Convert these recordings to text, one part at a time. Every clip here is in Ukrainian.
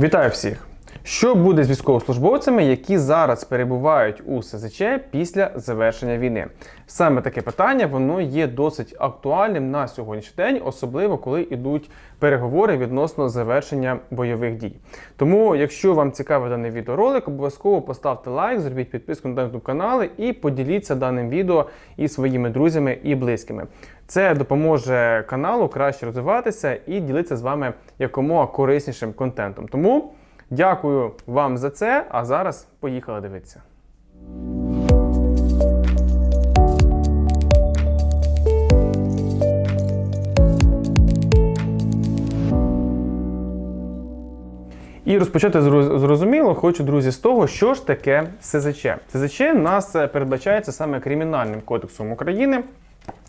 Вітаю всіх! Що буде з військовослужбовцями, які зараз перебувають у СЗЧ після завершення війни? Саме таке питання воно є досить актуальним на сьогоднішній день, особливо коли йдуть переговори відносно завершення бойових дій. Тому, якщо вам цікавий даний відеоролик, обов'язково поставте лайк, зробіть підписку на YouTube канали і поділіться даним відео із своїми друзями і близькими. Це допоможе каналу краще розвиватися і ділитися з вами якомога кориснішим контентом. Тому дякую вам за це. А зараз поїхали дивитися. І розпочати зрозуміло, хочу, друзі, з того, що ж таке СЗЧ. СЗЧ нас е, передбачається саме Кримінальним кодексом України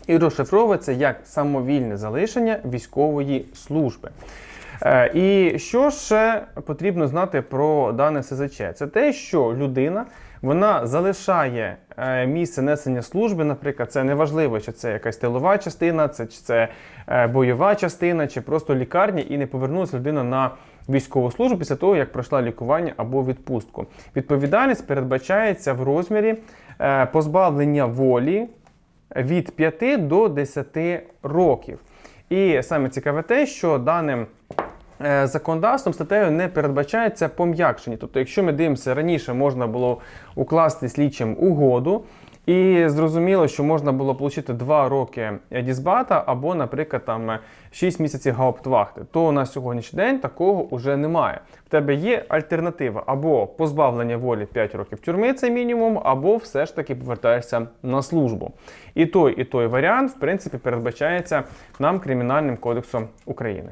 і розшифровується як самовільне залишення військової служби. Е, І що ще потрібно знати про дане СЗЧ? Це те, що людина вона залишає е, місце несення служби, наприклад, це неважливо, чи це якась тилова частина, це чи це е, бойова частина, чи просто лікарня, і не повернулася людина на військову службу після того, як пройшла лікування або відпустку. Відповідальність передбачається в розмірі позбавлення волі від 5 до 10 років. І саме цікаве те, що даним законодавством статтею не передбачається пом'якшення. Тобто, якщо ми дивимося, раніше можна було укласти слідчим угоду, і зрозуміло, що можна було отримати 2 роки дізбата або, наприклад, там 6 місяців гауптвахти, то на сьогоднішній день такого вже немає. В тебе є альтернатива або позбавлення волі 5 років тюрми, це мінімум, або все ж таки повертаєшся на службу. І той, і той варіант, в принципі, передбачається нам Кримінальним кодексом України.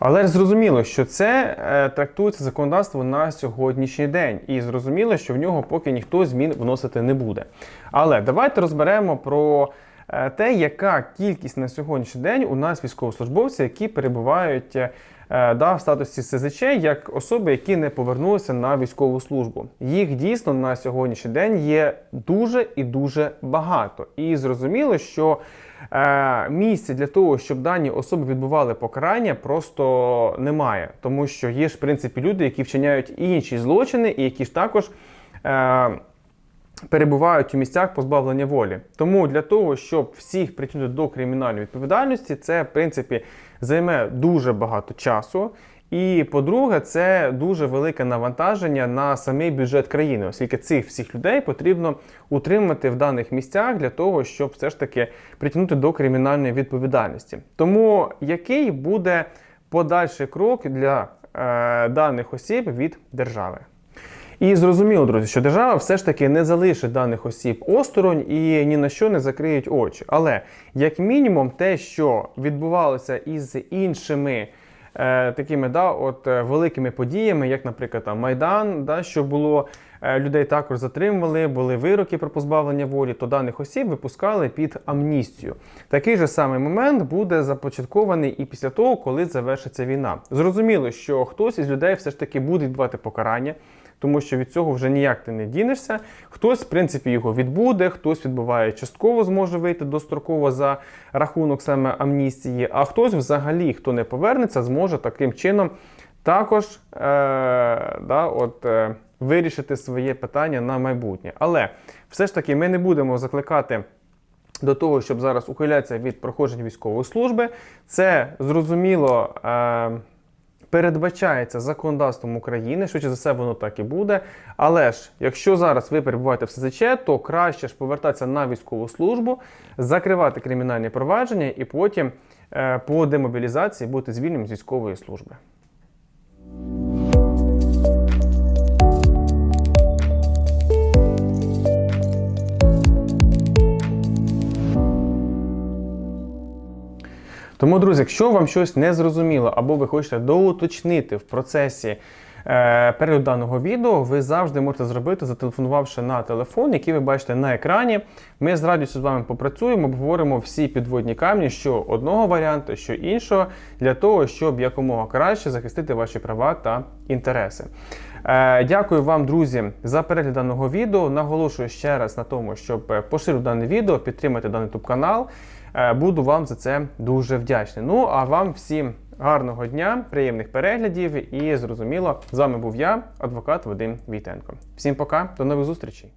Але ж зрозуміло, що це е, трактується законодавство на сьогоднішній день, і зрозуміло, що в нього поки ніхто змін вносити не буде. Але давайте розберемо про е, те, яка кількість на сьогоднішній день у нас військовослужбовців, які перебувають е, да, в статусі СЗЧ, як особи, які не повернулися на військову службу. Їх дійсно на сьогоднішній день є дуже і дуже багато. І зрозуміло, що е, місця для того, щоб дані особи відбували покарання, просто немає. Тому що є ж в принципі люди, які вчиняють інші злочини, і які ж також. Е, Перебувають у місцях позбавлення волі. Тому для того, щоб всіх притягнути до кримінальної відповідальності, це в принципі займе дуже багато часу. І по-друге, це дуже велике навантаження на самий бюджет країни, оскільки цих всіх людей потрібно утримати в даних місцях для того, щоб все ж таки притягнути до кримінальної відповідальності. Тому який буде подальший крок для е, даних осіб від держави? І зрозуміло, друзі, що держава все ж таки не залишить даних осіб осторонь і ні на що не закриють очі. Але як мінімум, те, що відбувалося із іншими е, такими да, от, е, великими подіями, як, наприклад, там, Майдан, да, що було. Е, Людей також затримували, були вироки про позбавлення волі, то даних осіб випускали під амністію. Такий же самий момент буде започаткований і після того, коли завершиться війна. Зрозуміло, що хтось із людей все ж таки буде відбувати покарання, тому що від цього вже ніяк ти не дінешся. Хтось, в принципі, його відбуде, хтось відбуває частково, зможе вийти достроково за рахунок саме амністії, а хтось взагалі, хто не повернеться, зможе таким чином також е, да, от, е, вирішити своє питання на майбутнє. Але все ж таки ми не будемо закликати. До того, щоб зараз ухилятися від проходження військової служби, це зрозуміло е, передбачається законодавством України, швидше за все, воно так і буде. Але ж, якщо зараз ви перебуваєте в СЗЧ, то краще ж повертатися на військову службу, закривати кримінальні провадження і потім е, по демобілізації бути звільненим з військової служби. Тому, друзі, якщо вам щось не зрозуміло або ви хочете доуточнити в процесі е, перегляду даного відео, ви завжди можете зробити, зателефонувавши на телефон, який ви бачите на екрані. Ми з радістю з вами попрацюємо, обговоримо всі підводні камні, що одного варіанту, що іншого, для того, щоб якомога краще захистити ваші права та інтереси. Е, Дякую вам, друзі, за перегляд даного відео. Наголошую ще раз на тому, щоб поширити дане відео, підтримати даний YouTube канал. Е, Буду вам за це дуже вдячний. Ну а вам всім гарного дня, приємних переглядів і зрозуміло, з вами був я, адвокат Вадим Війтенко. Всім пока, до нових зустрічей.